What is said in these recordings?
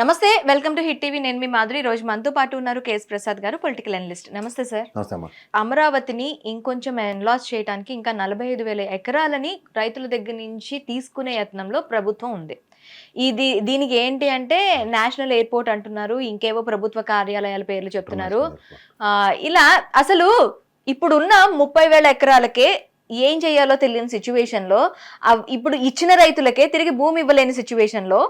నమస్తే welcome to hit TV. నేను మీ మాధురి. ఈ రోజు మనతో పాటు ఉన్నారు కేఎస్ ప్రసాద్ గారు పొలిటికల్ అనలిస్ట్. నమస్తే సార్. అమరావతిని ఇంకొంచెం ఎన్లాస్ చేయడానికి ఇంకా నలభై ఐదు వేల ఎకరాలని రైతుల దగ్గర నుంచి తీసుకునే యత్నంలో ప్రభుత్వం ఉంది. ఇది దీనికి ఏంటి అంటే నేషనల్ ఎయిర్పోర్ట్ అంటున్నారు ఇంకేవో ప్రభుత్వ కార్యాలయాల పేర్లు చెప్తున్నారు. ఇలా అసలు ఇప్పుడున్న ముప్పై వేల ఎకరాలకే ఏం చేయాలో తెలియని సిచ్యువేషన్లో ఇప్పుడు ఇచ్చిన రైతులకే తిరిగి భూమి ఇవ్వలేని సిచ్యువేషన్లో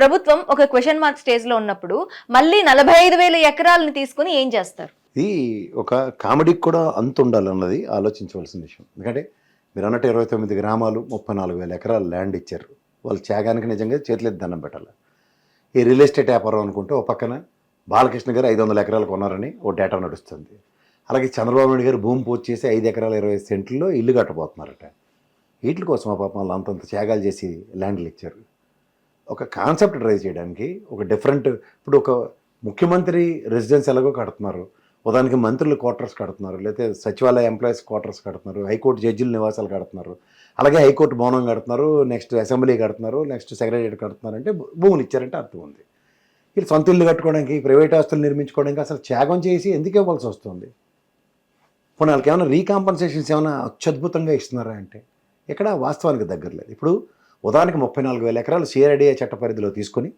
ప్రభుత్వం ఒక క్వశ్చన్ మార్క్ స్టేజ్లో ఉన్నప్పుడు మళ్ళీ నలభై ఐదు వేల ఎకరాలను తీసుకుని ఏం చేస్తారు? ఇది ఒక కామెడీకి కూడా అంత ఉండాలన్నది ఆలోచించవలసిన విషయం. ఎందుకంటే మీరు అన్నట్టు ఇరవై తొమ్మిది గ్రామాలు ముప్పై నాలుగు వేల ఎకరాలు ల్యాండ్ ఇచ్చారు. వాళ్ళు త్యాగానికి నిజంగా చేతులెత్తి దండం పెట్టాలి. ఈ రియల్ ఎస్టేట్ వ్యాపారం అనుకుంటే ఒక పక్కన బాలకృష్ణ గారు ఐదు వందల ఎకరాలు కొన్నారని ఓ డేటా నడుస్తుంది. అలాగే చంద్రబాబు నాయుడు గారు భూమి పూర్తి చేసి ఐదు ఎకరాల ఇరవై ఐదు సెంట్లలో ఇల్లు కట్టబోతున్నారట. వీటి కోసం ఆ పాపం వాళ్ళు అంతంత త్యాగాలు చేసి ల్యాండ్లు ఇచ్చారు. ఒక కాన్సెప్ట్ డ్రైవ్ చేయడానికి ఒక డిఫరెంట్ ఇప్పుడు ఒక ముఖ్యమంత్రి రెసిడెన్స్ ఎలాగో కడుతున్నారు ఉదాహరణకి మంత్రులు క్వార్టర్స్ కడుతున్నారు లేకపోతే సచివాలయ ఎంప్లాయీస్ క్వార్టర్స్ కడుతున్నారు హైకోర్టు జడ్జిల నివాసాలు కడుతున్నారు అలాగే హైకోర్టు భవనం కడుతున్నారు నెక్స్ట్ అసెంబ్లీ కడుతున్నారు నెక్స్ట్ సెక్రటరీ కడుతున్నారు అంటే భూములు ఇచ్చారంటే అర్థం ఉంది. వీళ్ళు సొంత ఇల్లు కట్టుకోవడానికి ప్రైవేట్ ఆస్తులు నిర్మించుకోవడానికి అసలు త్యాగం చేసి ఎందుకు ఇవ్వాల్సి వస్తుంది? పోనీ వాళ్ళకి ఏమైనా రీకాంపన్సేషన్స్ ఏమైనా అత్యద్భుతంగా ఇస్తున్నారా అంటే ఇక్కడ వాస్తవానికి దగ్గర లేదు ఇప్పుడు ఉదాహరణకి ముప్పై నాలుగు వేల ఎకరాలు సిఆర్డీఏ చట్ట పరిధిలో తీసుకొని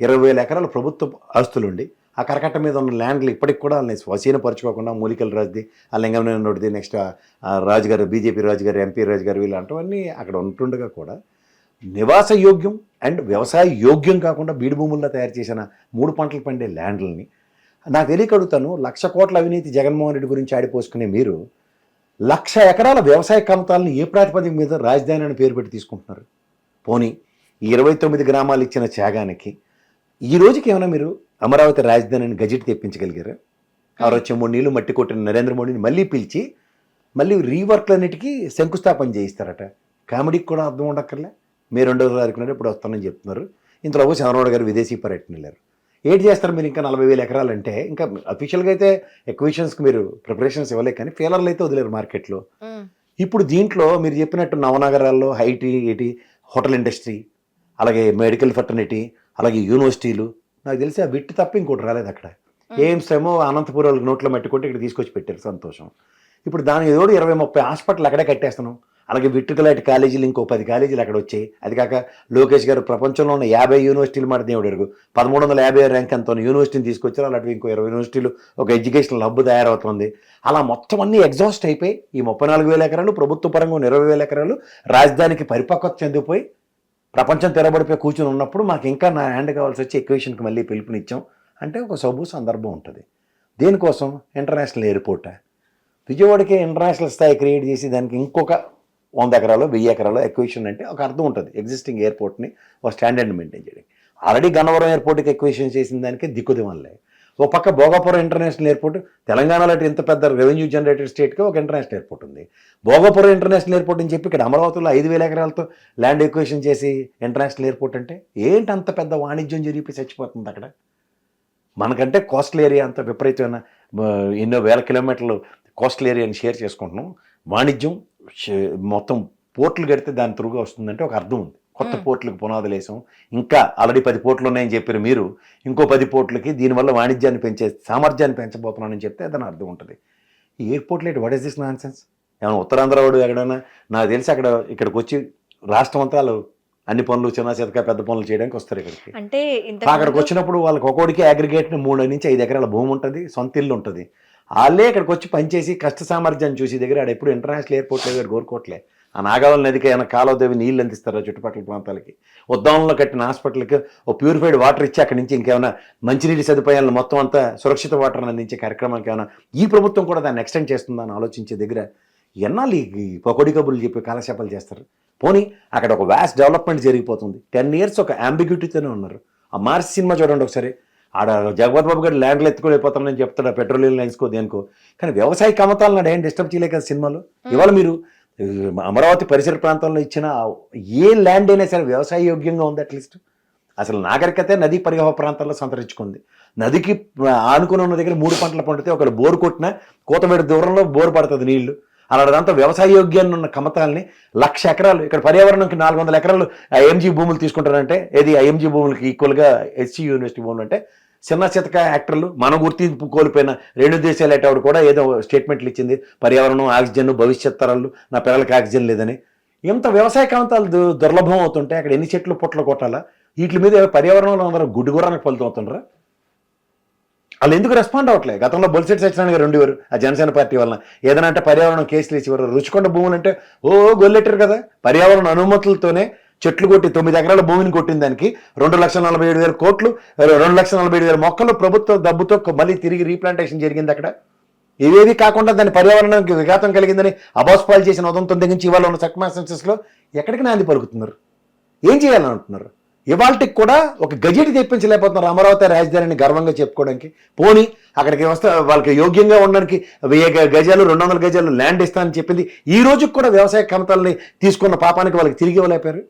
ఇరవై వేల ఎకరాలు ప్రభుత్వ ఆస్తులుండి ఆ కరకట్ట మీద ఉన్న ల్యాండ్లు ఇప్పటికి కూడా వాళ్ళని స్వసీనపరచుకోకుండా మూలికల రాజుది ఆ లింగంనేని నోటిది నెక్స్ట్ రాజుగారు బీజేపీ రాజుగారు ఎంపీ రాజు గారు అక్కడ ఉంటుండగా కూడా నివాస యోగ్యం అండ్ వ్యవసాయ యోగ్యం కాకుండా బీడు భూముల్లో తయారు చేసిన మూడు పంటలు పండే ల్యాండ్లని నాకు తెలియక అడుగుతాను. లక్ష కోట్ల అవినీతి జగన్మోహన్ రెడ్డి గురించి ఆడిపోసుకునే మీరు లక్ష ఎకరాల వ్యవసాయ కమతాలను ఏ ప్రాతిపదిక మీద రాజధాని అని పేరు పెట్టి తీసుకుంటున్నారు? పోనీ ఇరవై తొమ్మిది గ్రామాలు ఇచ్చిన త్యాగానికి ఈ రోజుకి ఏమైనా మీరు అమరావతి రాజధానిని గజెట్ తెప్పించగలిగారా? ఆ వచ్చే మూడు నీళ్ళు మట్టి కొట్టిన నరేంద్ర మోడీని మళ్ళీ పిలిచి మళ్ళీ రీవర్క్లన్నిటికీ శంకుస్థాపన చేయిస్తారట. కామెడీకి కూడా అర్థం ఉండక్కర్లే. మే రెండో తారీఖున ఇప్పుడు వస్తానని చెప్తున్నారు. ఇంతలో చంద్రబాబు గారు విదేశీ పర్యటన వెళ్ళారు. ఏంటి చేస్తారు మీరు ఇంకా నలభై వేల ఎకరాలు అంటే ఇంకా అఫీషియల్గా అయితే ఎక్విషన్స్కి మీరు ప్రిపరేషన్స్ ఇవ్వలే కానీ ఫెయిలర్లు అయితే వదిలేరు మార్కెట్లో. ఇప్పుడు దీంట్లో మీరు చెప్పినట్టు నవనగరాల్లో ఐటీ ఐటీ హోటల్ ఇండస్ట్రీ అలాగే మెడికల్ ఫర్టర్నిటీ అలాగే యూనివర్సిటీలు. నాకు తెలిసి ఆ విట్టి తప్ప ఇంకోటి రాలేదు అక్కడ. ఎయిమ్స్ ఏమో అనంతపురం వాళ్ళకి నోట్లో మట్టి కొట్టి ఇక్కడ తీసుకొచ్చి పెట్టారు సంతోషం. ఇప్పుడు దానికి ఏదో ఇరవై ముప్పై హాస్పిటల్ అక్కడే కట్టేస్తున్నాం. అలాగే విట్టుకలాంటి కాలేజీలు ఇంకో పది కాలేజీలు అక్కడ వచ్చాయి. అది కాక లోకేష్ గారు ప్రపంచంలో ఉన్న యాభై యూనివర్సిటీలు మాట దేవుడు అడుగు. పదమూడు వందల యాభై ర్యాంక్ అంత యూనివర్సిటీని తీసుకొచ్చారు. అలాంటివి ఇంకో ఇరవై యూనివర్సిటీలు ఒక ఎడ్యుకేషనల్ హబ్ తయారవుతుంది. అలా మొత్తం అన్ని ఎగ్జాస్ట్ అయిపోయి ఈ ముప్పై నాలుగు వేల ఎకరాలు ప్రభుత్వ పరంగా ఉన్న ఇరవై వేల ఎకరాలు రాజధానికి పరిపక్వత చెందిపోయి ప్రపంచం తెరబడిపోయి కూర్చుని ఉన్నప్పుడు మాకు ఇంకా నా హ్యాండ్ కావాల్సి వచ్చి ఎక్వేషన్కి మళ్ళీ పిలుపునిచ్చాం. అంటే ఒక సబు సందర్భం ఉంటుంది. దేనికోసం? ఇంటర్నేషనల్ ఎయిర్పోర్టా? విజయవాడకి ఇంటర్నేషనల్ స్థాయి క్రియేట్ చేసి దానికి ఇంకొక వంద ఎకరాలు వెయ్యి ఎకరాలు ఎక్వేషన్ అంటే ఒక అర్థం ఉంటుంది. ఎగ్జిస్టింగ్ ఎయిర్పోర్ట్ని ఒక స్టాండర్డ్ మెయింటైన్ చేయడం ఆల్రెడీ గన్నవరం ఎయిర్పోర్ట్కి ఎక్వేషన్ చేసిన దానికి దిక్కుదిమల్లే ఒక పక్క భోగాపురం ఇంటర్నేషనల్ ఎయిర్పోర్ట్ తెలంగాణలో ఇంత పెద్ద రెవెన్యూ జనరేటెడ్ స్టేట్కి ఒక ఇంటర్నేషనల్ ఎయిర్పోర్ట్ ఉంది. భోగాపురం ఇంటర్నేషనల్ ఎయిర్పోర్ట్ అని చెప్పి ఇక్కడ అమరావతిలో ఐదు వేల ఎకరాలతో ల్యాండ్ ఎక్వేషన్ చేసి ఇంటర్నేషనల్ ఎయిర్పోర్ట్ అంటే ఏంటి అంత పెద్ద వాణిజ్యం జరిపి చచ్చిపోతుంది అక్కడ? మనకంటే కోస్టల్ ఏరియా అంత విపరీతమైన ఎన్నో వేల కిలోమీటర్లు కోస్టల్ ఏరియాని షేర్ చేసుకుంటున్నాం. వాణిజ్యం మొత్తం పోర్ట్లు కడితే దాని త్రూగా వస్తుందంటే ఒక అర్థం ఉంది. కొత్త. పోర్ట్లకు పునాదులు వేసాం. ఇంకా ఆల్రెడీ పది పోర్ట్లు ఉన్నాయని చెప్పారు మీరు. ఇంకో పది పోర్ట్లకి దీనివల్ల వాణిజ్యాన్ని పెంచే సామర్థ్యాన్ని పెంచబోతున్నానని చెప్తే దాని అర్థం ఉంటుంది. ఈ ఎయిర్పోర్ట్లో ఏంటి? What is this nonsense ఏమైనా ఉత్తరాంధ్ర వాడు ఎక్కడైనా? నాకు తెలిసి అక్కడ ఇక్కడికి వచ్చి రాష్ట్రం అంతా వాళ్ళు అన్ని పనులు చిన్న చితక పెద్ద పనులు చేయడానికి వస్తారు ఇక్కడికి. అంటే అక్కడికి వచ్చినప్పుడు వాళ్ళకి ఒక్కోడికి అగ్రిగేట్ మూడు నుంచి ఐదు ఎకరాల భూమి ఉంటుంది సొంత ఇల్లు ఉంటుంది. వాళ్ళే ఇక్కడికి వచ్చి పనిచేసి కష్ట సామర్థ్యాన్ని చూసి దగ్గర ఆడ ఎప్పుడు ఇంటర్నేషనల్ ఎయిర్పోర్ట్ లేదు కోరుకోవట్లే ఆ నాగావళి నదికి ఏమైనా కాలువదేవి నీళ్ళు అందిస్తారా చుట్టుపక్కల ప్రాంతాలకి? ఉద్దామంలో కట్టిన హాస్పిటల్కి ఓ ప్యూరిఫైడ్ వాటర్ ఇచ్చి అక్కడి నుంచి ఇంకేమైనా మంచినీటి సదుపాయాలను మొత్తం అంతా సురక్షిత వాటర్ని అందించే కార్యక్రమానికి ఏమైనా ఈ ప్రభుత్వం కూడా దాన్ని ఎక్స్టెండ్ చేస్తుందని ఆలోచించే దగ్గర ఎన్నాళ్ళు ఈ పకోడి కబుర్లు చెప్పి కాలశాపాలు చేస్తారు? పోనీ అక్కడ ఒక వ్యాస్ డెవలప్మెంట్ జరిగిపోతుంది. టెన్ ఇయర్స్ ఒక అంబిగ్యూటీతోనే ఉన్నారు. ఆ మార్స్ సినిమా చూడండి ఒకసారి. ఆడ జగపతి బాబు గారు ల్యాండ్లు ఎత్తుకొని వెళ్ళిపోతానని చెప్తాడు పెట్రోలియం లైన్స్కో దేనికో. కానీ వ్యవసాయ కమతాలను నాడు ఏం డిస్టర్బ్ చేయలే కదా సినిమాలో. ఇవాళ మీరు అమరావతి పరిసర ప్రాంతంలో ఇచ్చిన ఏ ల్యాండ్ అయినా సరే వ్యవసాయ యోగ్యంగా ఉంది అట్లీస్ట్ అసలు నాగరికతే నదీ పరివాహ ప్రాంతాల్లో సంతరించుకుంది. నదికి ఆనుకుని ఉన్న దగ్గర మూడు పంటలు పండితే ఒకడు బోరు కొట్టినా కోతవేడి దూరంలో బోరు పడుతుంది నీళ్ళు. అలాంటిదంతా వ్యవసాయ యోగ్యాన్ని ఉన్న కమతాల్ని లక్ష ఎకరాలు ఇక్కడ పర్యావరణంకి నాలుగు వందల ఎకరాలు ఐఎంజీ భూములు తీసుకుంటారంటే ఏది ఐఎంజీ భూములకి ఈక్వల్గా హెచ్సి యూనివర్సిటీ భూములు అంటే చిన్న చితక యాక్టర్లు మన గుర్తింపు కోల్పోయిన రెండు దేశాలు ఆవిడ కూడా ఏదో స్టేట్మెంట్లు ఇచ్చింది పర్యావరణం ఆక్సిజన్ భవిష్యత్ తరాలు నా పిల్లలకి ఆక్సిజన్ లేదని. ఇంత వ్యవసాయ కాంతాలు దు- దుర్లభం అవుతుంటే అక్కడ ఎన్ని చెట్లు పుట్టలు కొట్టాలా? వీటి మీద పర్యావరణంలో అందరూ గుడ్డుగురానికి ఫలితం అవుతుండ్రా వాళ్ళు ఎందుకు రెస్పాండ్ అవ్వట్లే గతంలో బొలిసెట్ సత్యనారాయణ గారు ఉండేవారు. ఆ జనసేన పార్టీ వలన. ఏదైనా అంటే పర్యావరణం కేసులు వేసేవారు. రుచికొండ భూములు అంటే ఓ గొల్లెట్టారు కదా. పర్యావరణ అనుమతులతోనే చెట్లు కొట్టి తొమ్మిది ఎకరాల భూమిని కొట్టిన దానికి. రెండు లక్షల నలభై ఏడు వేల కోట్లు రెండు లక్షల నలభై ఏడు వేల మొక్కలు ప్రభుత్వ డబ్బుతో మళ్ళీ తిరిగి రీప్లాంటేషన్ జరిగింది అక్కడ. ఇవేవి కాకుండా దాని పర్యావరణానికి విఘాతం కలిగిందని అబాస్పాలు చేసిన ఉదంతం దగ్గర నుంచి ఇవాళ ఉన్న సక్మాసెన్సెస్లో ఎక్కడికి నాంది పలుకుతున్నారు? ఏం చేయాలని అంటున్నారు ఇవాళకి కూడా ఒక గజెట్ తెప్పించలేకపోతున్నారు అమరావతి రాజధానిని గర్వంగా చెప్పుకోవడానికి. పోని అక్కడికి వస్తే వాళ్ళకి యోగ్యంగా ఉండడానికి వెయ్యి గజాలు రెండు వందల గజాలు ల్యాండ్ ఇస్తానని చెప్పింది. ఈ రోజుకి కూడా వ్యవసాయ క్షమతల్ని తీసుకున్న పాపానికి వాళ్ళకి తిరిగి ఇవ్వలేపారు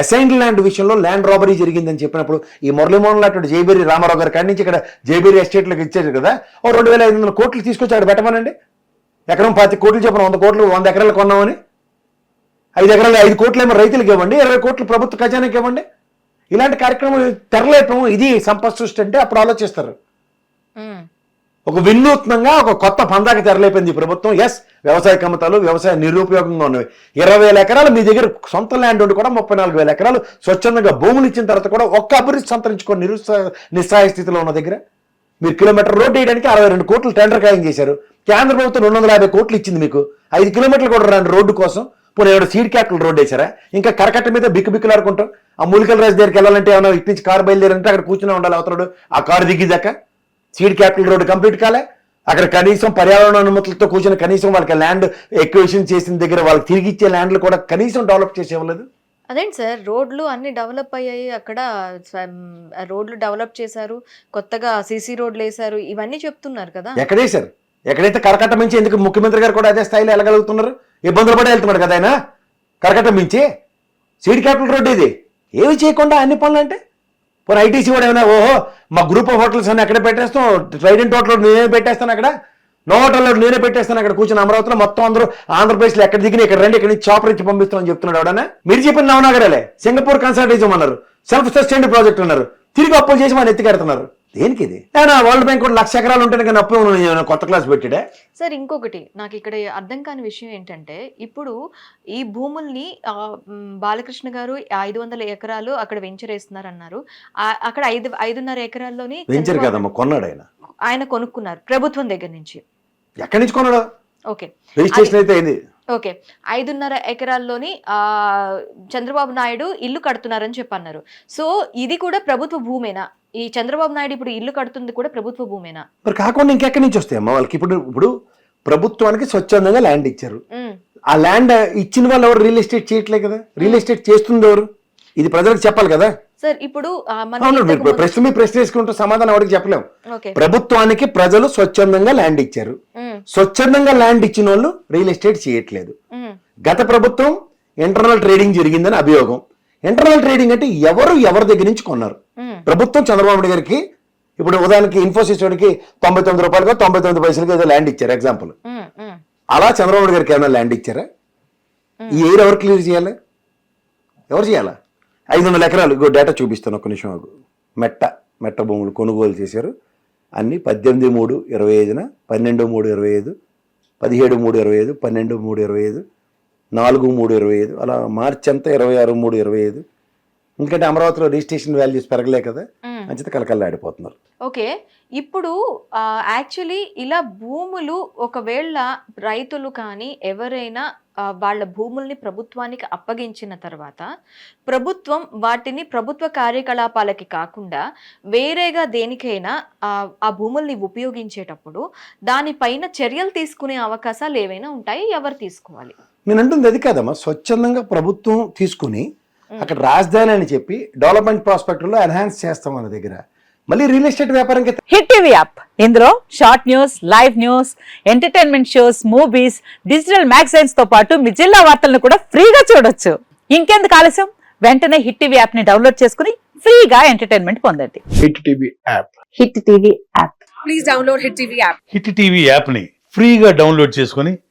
అసైన్డ్ ల్యాండ్ విషయంలో ల్యాండ్ రాబరీ జరిగిందని చెప్పినప్పుడు ఈ మురళీమోహన్ లాంటి జైబేరి రామారావు గారి కాడి నుంచి ఇక్కడ జైబేరి ఎస్టేట్లకు ఇచ్చారు కదా. ఓ రెండు వేల ఐదు వందల కోట్లు తీసుకొచ్చి అక్కడ పెట్టమనండి. ఎకరం పాతి కోట్లు చెప్పిన వంద కోట్లు వంద ఎకరాలు కొన్నామని. ఐదు ఎకరాలు ఐదు కోట్లు ఏమో రైతులకు ఇవ్వండి ఇరవై కోట్లు ప్రభుత్వ ఖజానాకి ఇవ్వండి. ఇలాంటి కార్యక్రమం తెరలేపం ఇది సంపద సృష్టి అంటే అప్పుడు ఆలోచిస్తారు. ఒక వినూత్నంగా ఒక కొత్త పందాకి తెరలేపింది ప్రభుత్వం. ఎస్ వ్యవసాయ కమతాలు వ్యవసాయ నిరుపయోగంగా ఉన్నవి. ఇరవై వేల ఎకరాలు మీ దగ్గర సొంత ల్యాండ్ ఉండి కూడా ముప్పై నాలుగు వేల ఎకరాలు స్వచ్ఛందంగా భూములు ఇచ్చిన తర్వాత కూడా ఒక్క అభివృద్ధి సంతరించుకొని నిరుత్సాహ నిస్సహాయ స్థితిలో ఉన్న దగ్గర మీరు కిలోమీటర్ రోడ్డు వేయడానికి అరవై రెండు కోట్లు టెండర్ ఖాయం చేశారు. కేంద్ర ప్రభుత్వం రెండు వందల యాభై కోట్లు ఇచ్చింది మీకు. ఐదు కిలోమీటర్లు కూడా రండి రోడ్డు కోసం పోనీ ఏడు సీడ్ క్యాపిటల్ రోడ్ వేశారా? ఇంకా కరకట్ట మీద బిక్కు బిక్కులాడుకుంటాం ఆ మూలికల రాజు దగ్గరికి వెళ్ళాలంటే ఏమైనా ఇటు నుంచి కారు బయలుదేరంటే అక్కడ కూర్చుని ఉండాలి అవతలడు. ఆ కారు దిగిదాకా సీడ్ క్యాపిటల్ రోడ్ కంప్లీట్ కాలే. అక్కడ కనీసం పర్యావరణ అనుమతులతో కూర్చొని కనీసం వాళ్ళకి ల్యాండ్ ఎక్వేషన్ చేసిన దగ్గర వాళ్ళకి తిరిగి ఇచ్చే ల్యాండ్లు కూడా కనీసం డెవలప్ చేసేవ్వలేదు అదేంటి సార్? రోడ్లు అన్ని డెవలప్ అయ్యాయి. అక్కడ రోడ్లు డెవలప్ చేశారు. కొత్తగా సీసీ రోడ్లు వేశారు. ఇవన్నీ చెప్తున్నారు కదా. ఎక్కడేశారు ఎక్కడైతే కరకట్ట మించి ఎందుకు ముఖ్యమంత్రి గారు కూడా అదే స్థాయిలో వెళ్ళగలుగుతున్నారు? ఇబ్బందులు పడి వెళ్తున్నాడు కదా ఆయన? కరకట్ట మించి? సీడ్ క్యాపిటల్ రోడ్ ఇది. ఏమి చేయకుండా అన్ని పనులు అంటే? పోనీ ఐటీసీ కూడా ఏమైనా ఓహో మా గ్రూప్ ఆఫ్ హోటల్స్ అన్నీ ఎక్కడ పెట్టేస్తాం ట్రైడెంట్ హోటల్ నేనే పెట్టేస్తాను అక్కడ నో హోటల్లో నేనే పెట్టేస్తాను అక్కడ కూర్చుని అమరావతిలో మొత్తం అందరూ ఆంధ్రప్రదేశ్లో ఎక్కడ దిగిన ఇక్కడ రండి ఇక్కడ నుంచి చాపర్ ఇచ్చి పంపిస్తామని చెప్తున్నాడు ఎవడన్నా? మీరు చెప్పిన నవనగరాలే సింగపూర్ కన్సల్టేజం అన్నారు సెల్ఫ్ సస్టైన్డ్ ప్రాజెక్ట్ అన్నారు తిరిగి అప్పులు చేసి మన ఎత్తికెడుతున్నారు దేనికి ఇది వరల్డ్ బ్యాంక్ కూడా లక్ష ఎకరాలు ఉంటేనే కానీ అప్పు కొత్త క్లాస్ పెట్టాడే. సార్ ఇంకొకటి. నాకు ఇక్కడ అర్థం కాని విషయం ఏంటంటే ఇప్పుడు ఈ భూముల్ని బాలకృష్ణ గారు ఐదు వందల ఎకరాలు అక్కడ వెంచర్ వేస్తున్నారు అన్నారు అక్కడ ఐదు ఐదున్నర ఎకరాల్లోని వెంచర్ కదమ్మా కొన్నాడు ఆయన. ఆయన కొనుక్కున్నారు ప్రభుత్వం దగ్గర నుంచి. ఎక్కడి నుంచి కొన్నాడు? ఓకే. రిజిస్ట్రేషన్ అయితే అయింది. ఓకే. ఐదున్నర ఎకరాల్లోని ఆ చంద్రబాబు నాయుడు ఇల్లు కడుతున్నారని చెప్పన్నారు. సో ఇది కూడా ప్రభుత్వ భూమేనా? ఈ చంద్రబాబు నాయుడు ఇప్పుడు ఇల్లు కడుతుంది కూడా ప్రభుత్వ భూమేనా? మరి కాకుండా ఇంకెక్కడి నుంచి వస్తాయి అమ్మా? వాళ్ళకి ఇప్పుడు ఇప్పుడు ప్రభుత్వానికి స్వచ్ఛందంగా ల్యాండ్ ఇచ్చారు. ఆ ల్యాండ్ ఇచ్చిన వాళ్ళు ఎవరు? రియల్ ఎస్టేట్ చేయట్లే కదా? రియల్ ఎస్టేట్ చేస్తుంది ఎవరు? ఇది ప్రజలకు చెప్పాలి కదా? సార్ ఇప్పుడు ప్రశ్న మీ ప్రశ్న వేసుకుంటూ సమాధానం ఎవరికి చెప్పలేం ఓకే. ప్రభుత్వానికి ప్రజలు స్వచ్ఛందంగా ల్యాండ్ ఇచ్చారు. స్వచ్ఛందంగా ల్యాండ్ ఇచ్చిన వాళ్ళు రియల్ ఎస్టేట్ చేయట్లేదు. గత ప్రభుత్వం ఇంటర్నల్ ట్రేడింగ్ జరిగిందని అభియోగం. ఇంటర్నల్ ట్రేడింగ్ అంటే ఎవరు ఎవరి దగ్గర నుంచి కొన్నారు? ప్రభుత్వం చంద్రబాబు నాయుడు గారికి ఇప్పుడు ఉదాహరణకి ఇన్ఫోసిస్ వాడికి తొంభై తొమ్మిది రూపాయలుగా తొంభై తొమ్మిది పైసలకి ఏదో ల్యాండ్ ఇచ్చారు ఎగ్జాంపుల్ అలా చంద్రబాబు నాయుడు గారికి ఏమైనా ల్యాండ్ ఇచ్చారా? ఈ ఎయిర్ ఎవరు క్లియర్ చేయాలి? ఎవరు చేయాలా? ఐదు వందల ఎకరాలు ఇగో డేటా చూపిస్తాను ఒక్క నిమిషం. మెట్ట మెట్ట భూములు కొనుగోలు చేశారు. అన్ని పద్దెనిమిది మూడు ఇరవై ఐదున పన్నెండు మూడు ఇరవై ఐదు పదిహేడు మూడు ఇరవై ఐదు పన్నెండు మూడు ఇరవై ఐదు నాలుగు మూడు ఇరవై ఐదు అలా మార్చి అంతా ఇరవై ఆరు మూడు ఇరవై ఐదు ఎందుకంటే అమరావతిలో రిజిస్ట్రేషన్ వాల్యూస్ పెరగలే కదా. అంచేత కలకల్లాడిపోతున్నారు ఓకే. ఇప్పుడు యాక్చువల్లీ ఇలా భూములు ఒకవేళ రైతులు కానీ ఎవరైనా వాళ్ళ భూముల్ని ప్రభుత్వానికి అప్పగించిన తర్వాత ప్రభుత్వం వాటిని ప్రభుత్వ కార్యకలాపాలకి కాకుండా వేరేగా దేనికైనా ఆ, ఆ భూముల్ని ఉపయోగించేటప్పుడు దానిపైన చర్యలు తీసుకునే అవకాశాలు ఏవైనా ఉంటాయి? ఎవరు తీసుకోవాలి? నేను అంటుంది అది కాదమ్మా. స్వచ్ఛందంగా ప్రభుత్వం తీసుకుని అక్కడ రాజధాని అని చెప్పి డెవలప్మెంట్ ప్రాస్పెక్ట్లో ఎన్హాన్స్ చేస్తాం మన దగ్గర. మళ్ళీ రియల్ ఎస్టేట్ వ్యాపారంకి హిట్ టీవీ యాప్. ఇందులో short news live news entertainment shows movies digital మ్యాగజైన్స్తో పాటు మీ జిల్లా వార్తలను కూడా ఫ్రీగా చూడొచ్చు. ఇంకెందుకు ఆలస్యం? వెంటనే హిట్ టీవీ యాప్ని డౌన్లోడ్ చేసుకుని ఫ్రీగా ఎంటర్టైన్మెంట్ పొందండి. Hit TV app. Hit TV app. Please download Hit TV app. Hit TV యాప్ని ఫ్రీగా డౌన్లోడ్ చేసుకొని